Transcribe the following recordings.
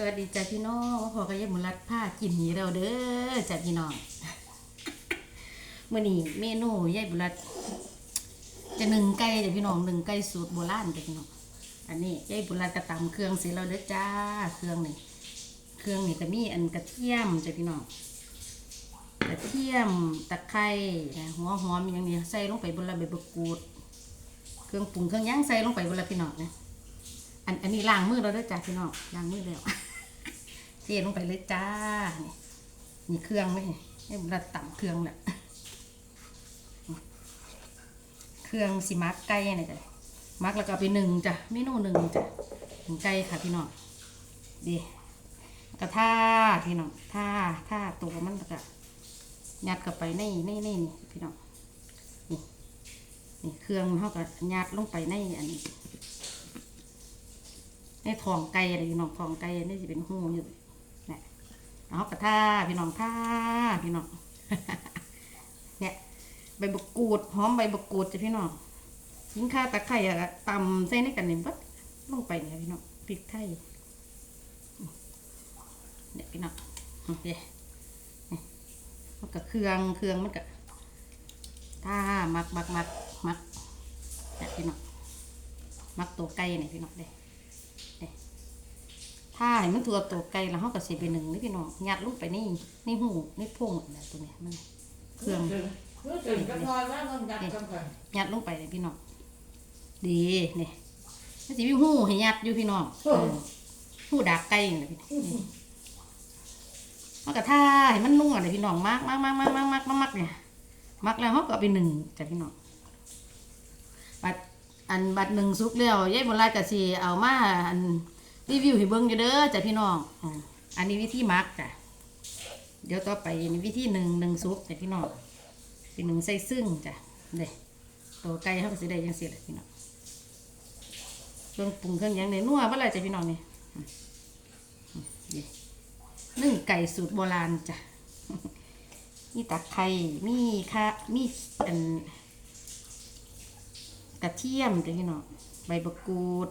สวัสดีจ้าพี่น้องพอกระยามุรัดผ้ากินหนีเราเด้อจ้าพี่น้องเมื่อนี้เมนูยายบุรัดจะหนึ่งไก่จ้าพี่น้องหนึ่งไก่สูตรโบราณจ้าพี่น้องอันนี้ยายบุรัดกระตำเครื่องเสร็จแล้วเด้อจ้าเครื่องนี่เครื่องนี่ก็มีอันกระเทียมจ้าพี่น้องกระเทียมตะไคร้หัวหอมอย่างนี้ใส่ลงไปบนละใบมะกรูด เครื่องปรุงเครื่องย่างใส่ลงไปบนละพี่น้องนะอันอันนี้ล้างมือเราด้วยจ้าพี่น้องล้างมือแล้ว ทลงไปเลยจ้า นี่นี่เครื่องไหมนี่มันระต่ำเครื่องแหละเครื่องสิมักไก่เนี่ยจ้ะมักแล้วก็ไปหนึ่งจ้ะเมนูหนึ่งจ้ะหนึ่งไก่ค่ะพี่น้องดีกระท่าพี่น้องท่าท่าตัวมันแล้วก็ยัดเข้าไปในในในนี่พี่น้องนี่นี่เครื่องเขาก็ยัดลงไปในอันนี้ในท้องไก่อะไรพี่น้องท้องไก่นี่จะเป็นหูอยู่ เอากระท่าพี่น้องท่าพี่น้องเนี่ยใบบกูดหอมใบบกูดจ้ะพี่น้องยิ่งข้าตะไคร้อะตำใส่ในกันเนี่ยบัดลงไปเนี่ยพี่น้องพริกไทยเนี่ยพี่น้องโอเคนี่มันก็เครื่องเครื่องมันก็ท่ามักมักมักมักเนี่ยพี่น้องมักตัวไก่เนี่ยพี่น้องเด้ ถ้าให้มันตัวตัวไกลแล้วเขาก็เสียไปหนึ่งนี่พี่น้องยัดลงไปนี่นี่หูนี่พงเนี่ยตัวเนี้ยมันเครื่องหยัดลงไปเลยพี่น้องดีเนี่ยมันสิพี่หูให้ยัดอยู่พี่น้องหูดักไกลอย่างเลยพี่น้องมันก็ท่าให้มันนุ่งอะไยพี่น้องมากมากมากมากมากมากมากเนี่ยมากแล้วเขาก็เไปหนึ่งจากพี่น้องบัดอันบัดหนึ่งซุกเล้วยายบุญรายกะสีเอามาอัน รีวิวให้เบิ่งอยู่เด้อจ้ะพี่น้องอืมอันนี้วิธีหมักจ้ะเดี๋ยวต่อไปนี่วิธีหนึ่งหนึ่งซุปจ้ะพี่น้องเป็นหนึ่งใส่ซึ่งจ้ะเด้ตัวไก่เขาก็สิได้ยังสิแหละพี่น้องเครื่องปรุงเครื่องหยังในนัวเมื่อไรจ้ะพี่น้องนี่อืมอืมนี่นึ่งไก่สูตรโบราณจ้ะ มีตะไคร้มีค่ะมีอัน กระเทียมจ้ะพี่น้องใบมะกรูด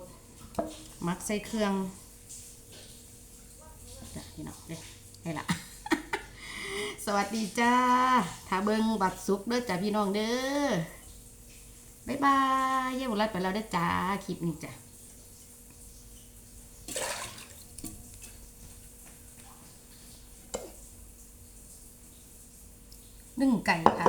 มักใส่เครื่องจ้ะพี่น้องเด้ให้ละสวัสดีจ้าถ้าเบิงบัตรสุกเด้อจ้ะพี่น้องเด้อบ๊ายบายเยี่ยมรัดไปแล้วเด้อจ้าคลิปนี้จ้ะนึ่งไก่ค่ะ